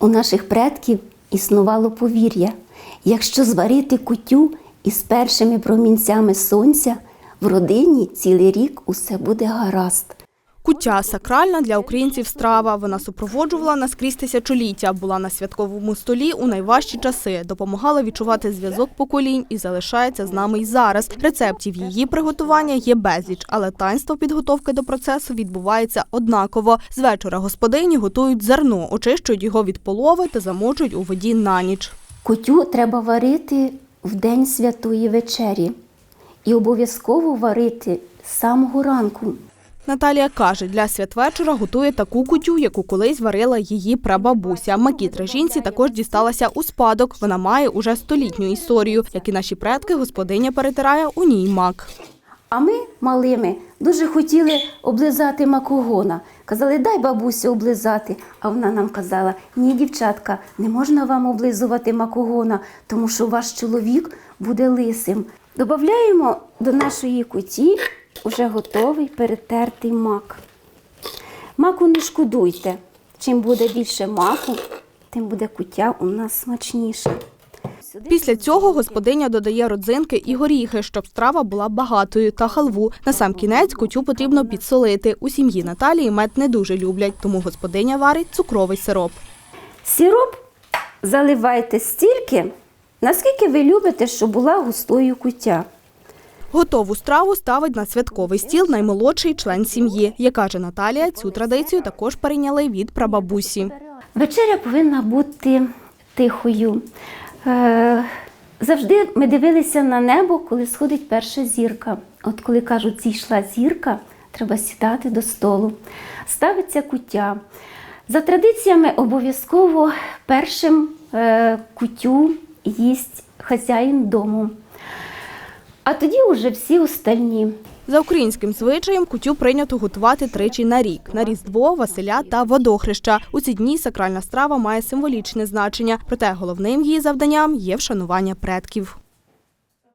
У наших предків існувало повір'я. Якщо зварити кутю із першими промінцями сонця, в родині цілий рік усе буде гаразд. Куття сакральна для українців страва. Вона супроводжувала нас крізь тисячоліття, була на святковому столі у найважчі часи, допомагала відчувати зв'язок поколінь і залишається з нами й зараз. Рецептів її приготування є безліч, але таїнство підготовки до процесу відбувається однаково. З вечора господині готують зерно, очищують його від полови та замочують у воді на ніч. Кутю треба варити в день святої вечері і обов'язково варити з самого ранку. Наталія каже, для святвечора готує таку кутю, яку колись варила її прабабуся. Макітра жінці також дісталася у спадок. Вона має уже столітню історію. Як і наші предки, господиня перетирає у ній мак. А ми малими дуже хотіли облизати макогона. Казали, дай бабусю облизати. А вона нам казала: ні, дівчатка, не можна вам облизувати макогона, тому що ваш чоловік буде лисим. Добавляємо до нашої куті вже готовий перетертий мак. Маку не шкодуйте. Чим буде більше маку, тим буде куття у нас смачніше. Після цього господиня додає родзинки і горіхи, щоб страва була багатою, та халву. На сам кінець кутю потрібно підсолити. У сім'ї Наталії мед не дуже люблять, тому господиня варить цукровий сироп. Сироп заливайте стільки, наскільки ви любите, щоб була густою куття. Готову страву ставить на святковий стіл наймолодший член сім'ї. Як каже Наталія, цю традицію також перейняли від прабабусі. Вечеря повинна бути тихою. Е, завжди ми дивилися на небо, коли сходить перша зірка. От коли кажуть, зійшла зірка, треба сідати до столу. Ставиться куття. За традиціями обов'язково першим е, кутю їсть хазяїн дому. А тоді вже всі остальні. За українським звичаєм кутю прийнято готувати тричі на рік – на Різдво, Василя та Водохреща. У ці дні сакральна страва має символічне значення, проте головним її завданням є вшанування предків.